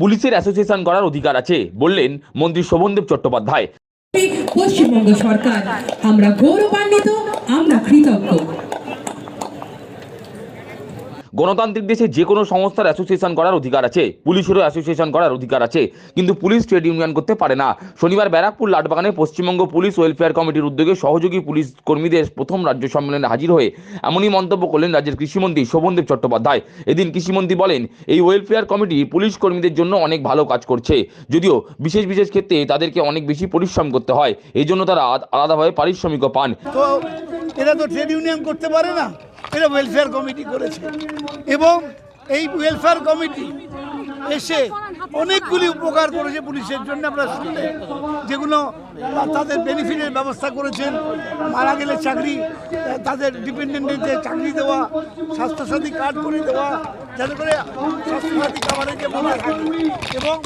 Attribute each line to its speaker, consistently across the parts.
Speaker 1: পুলিশের অ্যাসোসিয়েশন করার অধিকার আছে, বললেন মন্ত্রী শোভনদেব চট্টোপাধ্যায়।
Speaker 2: পশ্চিমবঙ্গ সরকার, আমরা গৌরবান্বিত, আমরা কৃতজ্ঞ।
Speaker 1: গণতান্ত্রিক দেশে যে কোনো সংস্থার অ্যাসোসিয়েশন করার অধিকার আছে। পুলিশেরও অ্যাসোসিয়েশন করার অধিকার আছে। কিন্তু পুলিশ ট্রেড ইউনিয়ন করতে পারে না। শনিবার ব্যারাকপুর লাটবাগানে পশ্চিমবঙ্গ পুলিশ ওয়েলফেয়ার কমিটির উদ্যোগে সহযোগী পুলিশ কর্মীদের প্রথম রাজ্য সম্মেলনে হাজির হয়ে এমনই মন্তব্য করলেন রাজ্যের কৃষিমন্ত্রী শোভনদেব চট্টোপাধ্যায়। এদিন কৃষিমন্ত্রী বলেন, এই ওয়েলফেয়ার কমিটি পুলিশ কর্মীদের জন্য অনেক ভালো কাজ করছে। যদিও বিশেষ বিশেষ ক্ষেত্রে তাদেরকে অনেক বেশি পরিশ্রম করতে হয়। এই জন্য তারা আলাদাভাবে পারিশ্রমিকও পান।
Speaker 3: তো এরা তো ট্রেড ইউনিয়ন করতে পারে না। এরা ওয়েলফেয়ার কমিটি করেছে। এবং এই ওয়েলফেয়ার কমিটি এসে অনেকগুলি উপকার করেছে পুলিশের জন্য। আমরা শুনলে যেগুলো তাদের বেনিফিটের ব্যবস্থা করেছেন, মারা গেলে চাকরি, তাদের ডিপেন্ডেন্টদের চাকরি দেওয়া, স্বাস্থ্যসাথী কার্ড করে দেওয়া, যাতে করে স্বাস্থ্যসাথী কার্ডের যে এবং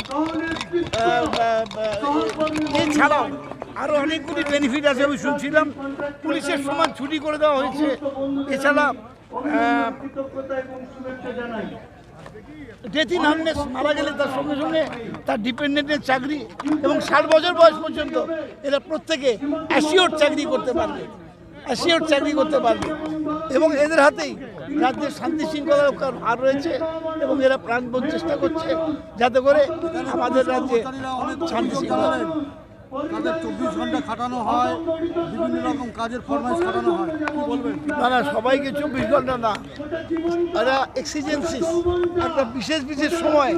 Speaker 3: এছাড়াও আরও অনেকগুলি বেনিফিট আছে আমি শুনছিলাম। পুলিশের সমান ছুটি করে দেওয়া হয়েছে। এছাড়া ডেথ ইন হার্নেস মারা গেলে তার সঙ্গে সঙ্গে তার ডিপেন্ডেন্টের চাকরি এবং ষাট বছর বয়স পর্যন্ত এরা প্রত্যেকে অ্যাসিওর চাকরি করতে পারবে। অ্যাসিওর চাকরি করতে পারবে। এবং এদের হাতেই রাজ্যের শান্তি শৃঙ্খলা রক্ষার ভার রয়েছে এবং এরা প্রাণপণ চেষ্টা করছে যাতে করে আমাদের রাজ্যে শান্তি শৃঙ্খলা।
Speaker 4: তাদের চব্বিশ ঘণ্টা খাটানো হয় বিভিন্ন রকম কাজের ফরমাইশ খাটানো হয়। কি বলবেন
Speaker 3: না না সবাইকে চব্বিশ ঘণ্টা না। এরা এক্সিজেন্সিস একটা বিশেষ বিশেষ সময়।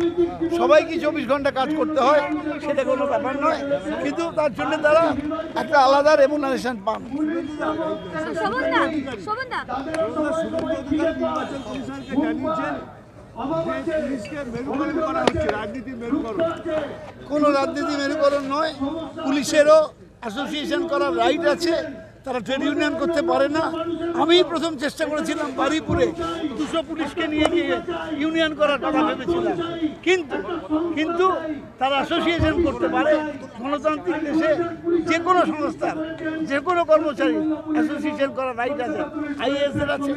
Speaker 3: সবাইকে চব্বিশ ঘণ্টা কাজ করতে হয় সেটা কোনো ব্যাপার নয়। কিন্তু তার জন্য তারা একটা আলাদা রেমুনারেশন পান।
Speaker 4: জানিয়েছেন
Speaker 3: কোনো রাজনীতি মেরুকরণ নয় পুলিশেরও অ্যাসোসিয়েশন করার রাইট আছে। তারা ট্রেড ইউনিয়ন করতে পারে না। আমি প্রথম চেষ্টা করেছিলাম বারুইপুরে দুশো পুলিশকে নিয়ে গিয়ে ইউনিয়ন করার কথা ভেবেছিলাম। কিন্তু কিন্তু তারা অ্যাসোসিয়েশন করতে পারে গণতান্ত্রিক দেশে যে কোনো সংস্থার যে কোনো কর্মচারী অ্যাসোসিয়েশন করার রাইট আছে। আইএসদের আছে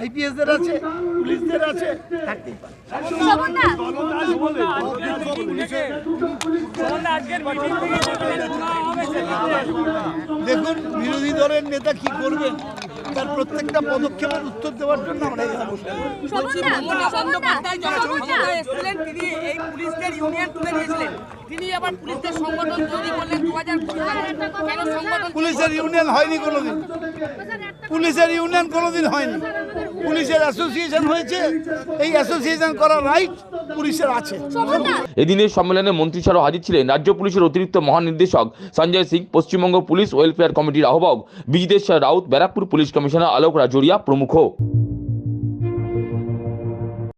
Speaker 3: আইপিএসদের আছে পুলিশদের আছে থাকতেই পারে। দেখুন বিরোধী দলের নেতা কি করবেন তার প্রত্যেকটা পদক্ষেপের উত্তর দেওয়ার জন্য আমরা এখানে বসে আছি।
Speaker 5: বলছি মমতা বন্দ্যোপাধ্যায় যখন এসেছিলেন তিনি এই পুলিশদের ইউনিয়ন তুলে দিয়েছিলেন তিনি আবার পুলিশদের সংগঠন তৈরি করলেন দু হাজার
Speaker 3: পুলিশের ইউনিয়ন হয়নি কোনোদিন? পুলিশের ইউনিয়ন কোনোদিন হয়নি। পুলিশের অ্যাসোসিয়েশন হয়েছে। এই অ্যাসোসিয়েশন করার রাইট পুলিশের আছে।
Speaker 1: এদিনের সম্মেলনে মন্ত্রী ছাড়াও হাজির ছিলেন রাজ্য পুলিশের অতিরিক্ত মহানির্দেশক সঞ্জয় সিং, পশ্চিমবঙ্গ পুলিশ ওয়েলফেয়ার কমিটির আহ্বায়ক বিজিতেশ্বর রাউত, ব্যারাকপুর পুলিশ কমিশনার আলোক রাজরিয়া প্রমুখ।